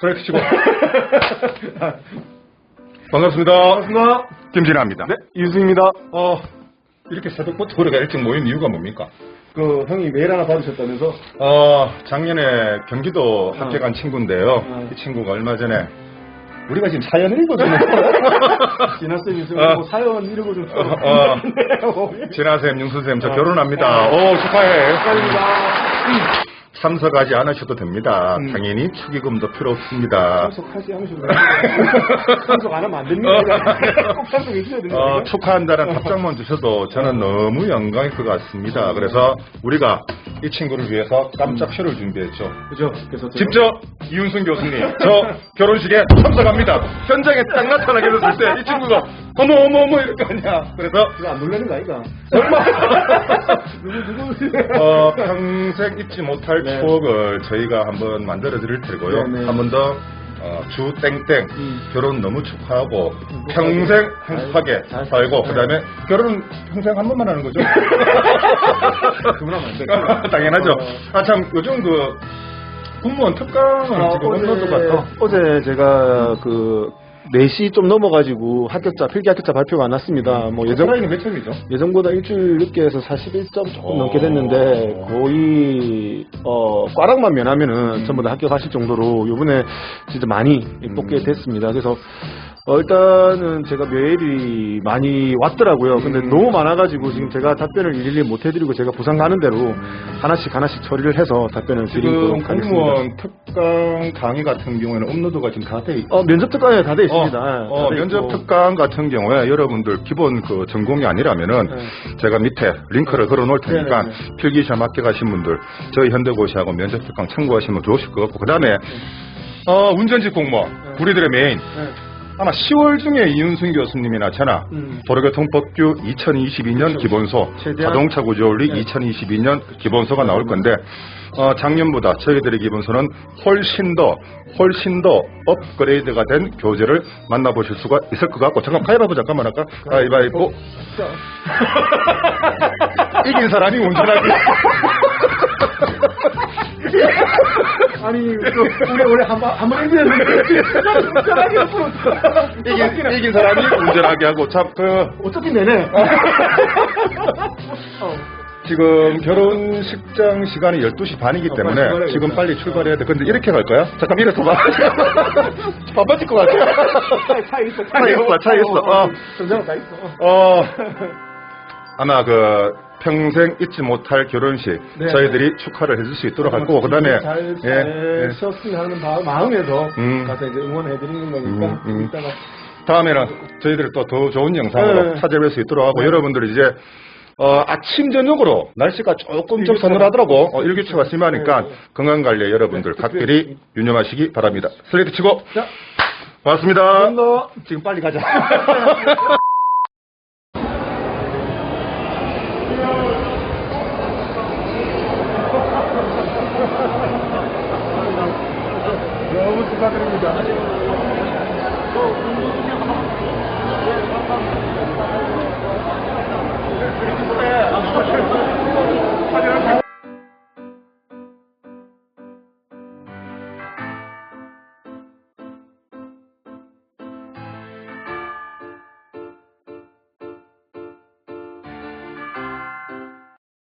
슬라이드 치고. 반갑습니다. 반갑습니다. 김진아입니다. 네, 유승입니다. 어, 이렇게 새벽부터 우리가 일찍 모인 이유가 뭡니까? 그 형이 메일 하나 받으셨다면서? 어, 작년에 경기도 어. 합격한 친구인데요. 어. 이 친구가 얼마 전에 우리가 지금 사연을 읽어주는 진아쌤이 있으 어. 고 사연 좀 어, 어. 진아쌤, 윤수쌤, 저 결혼합니다. 오, 축하해. 축하드립니다. 참석하지 않으셔도 됩니다. 음. 당연히 축의금도 필요 없습니다. 참석하지 않으셔도. 참석 안 하면 안 됩니다. 꼭 참석해 주셔야 됩니다. 어, 축하한다는 답장만 주셔도 저는 너무 영광일 것 같습니다. 그래서 우리가 이 친구를 위해서 깜짝 쇼를 준비했죠. 그죠? 그래서 제가 직접 이윤승 교수님, 저 결혼식에 참석합니다. 현장에 딱 나타나게 됐을 때 이 친구가 어머 어머 어머 이럴 거 아니야. 그래서 그거 안 놀라는 거 아이가? 누구 누구? 어, 평생 잊지 못할 네. 추억을 저희가 한번 만들어 드릴 테고요. 네, 네. 한 번더 어, 주 땡땡 음. 결혼 너무 축하하고 행복하게. 평생 행복하게 잘 살고 네. 그다음에 결혼 평생 한 번만 하는 거죠? 그만하면 안 돼. 당연하죠. 어. 아참 요즘 그 공무원 특강을 아, 지금 어제, 업로드가 어제 제가 그 4시 좀 넘어가지고 합격자, 필기 합격자 발표가 안 났습니다. 뭐 예전, 예전 몇 점이죠? 예전보다 일주일 늦게 해서 41점 조금 오. 넘게 됐는데 거의 어 꽈락만 면하면은 전부 다 합격하실 정도로 요번에 진짜 많이 뽑게 음. 됐습니다. 그래서 어 일단은 제가 메일이 많이 왔더라고요. 근데 음. 너무 많아가지고 지금 제가 답변을 일일이 못 해드리고 제가 부산 가는 대로 하나씩 하나씩 처리를 해서 답변을 지금 드리도록 하겠습니다. 공무원 특강 강의 같은 경우에는 업로드가 지금 다 돼 있고 어 면접 특강에 다 돼 있 습니다. 어, 네, 어, 면접 있고. 특강 같은 경우에 여러분들 기본 그 전공이 아니라면은 네. 제가 밑에 링크를 걸어 놓을 테니까 네, 네, 필기시험 합격하신 분들 저희 현대고시하고 면접 특강 참고하시면 좋으실 것 같고 그다음에 어, 운전직 공무원 네. 우리들의 메인 네. 아마 10월 중에 이윤승 교수님이나 저나 음. 도로교통법규 2022년 그렇죠. 기본소, 최대한- 자동차 구조원리 네. 2022년 기본소가 나올 건데 어, 작년보다 저희들의 기본소는 훨씬 더 훨씬 더 업그레이드가 된 교재를 만나보실 수가 있을 것 같고 잠깐 가위바위보 잠깐만 할까? 가위바위보. 자, 이긴 사람이 운전하기. 아니 그 우리 원래 한번 앞으로 이긴, 이긴 사람이 운전하게 하고 참그 어차피 내네. 어. 지금 결혼식장 시간이 12시 반이기 어, 때문에. 지금 빨리 출발해야 돼. 근데 이렇게 갈 거야? 잠깐 이래서 봐. 바빠질 것 같아. 차 있어. 차 있어, 차 있어. 어. 전자가 다 있어. 어, 아마 그 평생 잊지 못할 결혼식 네. 저희들이 축하를 해줄 수 있도록 할 거고 그다음에 잘, 예, 잘 예. 쉬었으면 하는 마- 마음에서 음. 가서 이제 응원해 드리는 거니까 음, 음. 다음에는 저희들이 또 더 좋은 영상으로 네. 찾아뵐 수 있도록 하고 네. 여러분들이 이제 어, 아침 저녁으로 날씨가 조금 좀 서늘하더라고 어, 일교차가 심하니까 네, 네. 건강 관리에 여러분들 네, 각별히 유념하시기 바랍니다. 슬레이트 치고 자, 고맙습니다. 지금 빨리 가자. 너무 축하드립니다.